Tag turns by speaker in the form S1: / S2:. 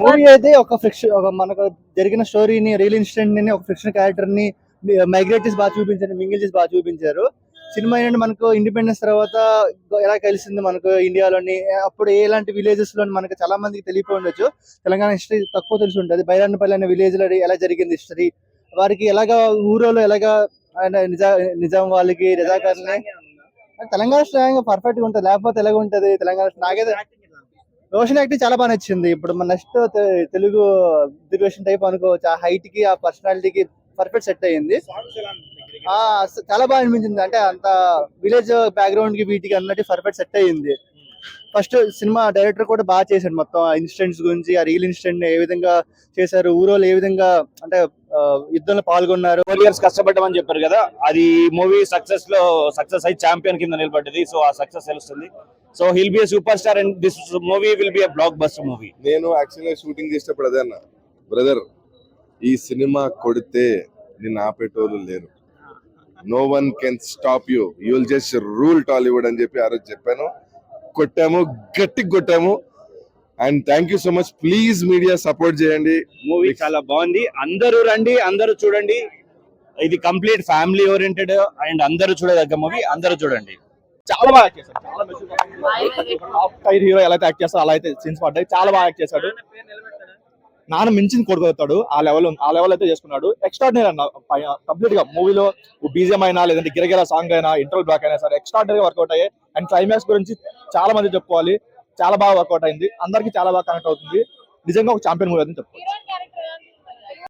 S1: Movie అయితే ఒక fiction ఒక మనకు జరిగిన స్టోరీని రియల్ ఇన్సిడెంట్ని ఒక ఫిక్షన్ క్యారెక్టర్ని మైగ్రేట్ చేసి బాగా చూపించారు మింగిల్ చేసి బాగా చూపించారు. సినిమా ఏంటంటే మనకు ఇండిపెండెన్స్ తర్వాత ఎలా కలిసింది మనకు ఇండియాలోని అప్పుడు ఎలాంటి విలేజెస్లో మనకు చాలా మందికి తెలియపోయి ఉండొచ్చు. తెలంగాణ హిస్టరీ తక్కువ తెలిసి ఉంటుంది. బైరాన్నపల్లి అనే విలేజ్లో ఎలా జరిగింది హిస్టరీ వారికి ఎలాగా ఊరోలో ఎలాగా ఆయన నిజా నిజాం వాళ్ళకి రజాకారులని తెలంగాణ స్లాంగ్ పర్ఫెక్ట్గా ఉంటుంది. లేకపోతే ఎలాగ ఉంటది? తెలంగాణ నాకైతే రోషన్ యాక్టింగ్ చాలా బాగా నచ్చింది. ఇప్పుడు మన నెక్స్ట్ తెలుగు దిగ్వేషన్ టైప్ అనుకోవచ్చు ఆ హైట్కి ఆ పర్సనాలిటీకి పర్ఫెక్ట్ సెట్ అయ్యింది. ఆ చాలా బాగా అనిపించింది. అంటే అంత విలేజ్ బ్యాక్గ్రౌండ్కి వీటికి అన్నట్టు పర్ఫెక్ట్ సెట్ అయ్యింది. ఫస్ట్ సినిమా డైరెక్టర్ కూడా బాగా చేశాడు మొత్తం. ఆ ఇన్సిడెంట్స్ గురించి ఆ రియల్ ఇన్సిడెంట్ ఏ విధంగా చేశారు ఊరోళ్ళు ఏ విధంగా అంటే యుద్ధంలో పాల్గొన్నారు.
S2: ఫోర్ ఇయర్స్ కష్టపడ్డామని చెప్పారు కదా. అది మూవీ సక్సెస్లో సక్సెస్ అయి ఛాంపియన్ కింద నిలబడ్డది. సో ఆ సక్సెస్ తెలుస్తుంది. So he'll be super star and this movie will be blockbuster movie.
S3: నేను యాక్చువల్గా షూటింగ్ చేసేటప్పుడు అదే అన్న. బ్రదర్ ఈ సినిమా కొడితే నిన్ను ఆపేటోళ్ళు లేరు. No one can stop you. You will just rule Tollywood అని చెప్పి ఆ రోజు చెప్పాను. కొట్టాము గట్టిగా కొట్టాము. And thank you so much. Please media support చేయండి.
S2: మూవీ చాలా బాగుంది. అందరూ రండి అందరూ చూడండి. ఇది కంప్లీట్ ఫ్యామిలీ ఓరియంటెడ్ అండ్ అందరూ చూడదగ్గ మూవీ అందరూ చూడండి.
S4: చాలా బాగా యాక్ట్ చేశాడు. చాలా టాప్ టైర్ హీరో ఎలా అయితే యాక్ట్ చేస్తారో అలా అయితే సీన్స్ పడ్డాయి. చాలా బాగా యాక్ట్ చేశాడు. నాన్న మించింది కొడుకుతాడు. ఆ లెవెల్ ఆ లెవెల్ అయితే చేసుకున్నాడు. ఎక్స్ట్రాడినరీ అన్న. కంప్లీట్గా మూవీలో బీజిఎం అయినా లేదంటే గిరగిర సాంగ్ అయినా ఇంటర్వల్ బ్యాక్ అయినా సరే ఎక్స్ట్రాడినరీ వర్కౌట్ అయ్యాయి. అండ్ క్లైమాక్స్ గురించి చాలా మంది చెప్పుకోవాలి. చాలా బాగా వర్కౌట్ అయింది. అందరికీ చాలా బాగా కనెక్ట్ అవుతుంది. నిజంగా ఒక ఛాంపియన్ మూవీ అని చెప్పుకోవచ్చు.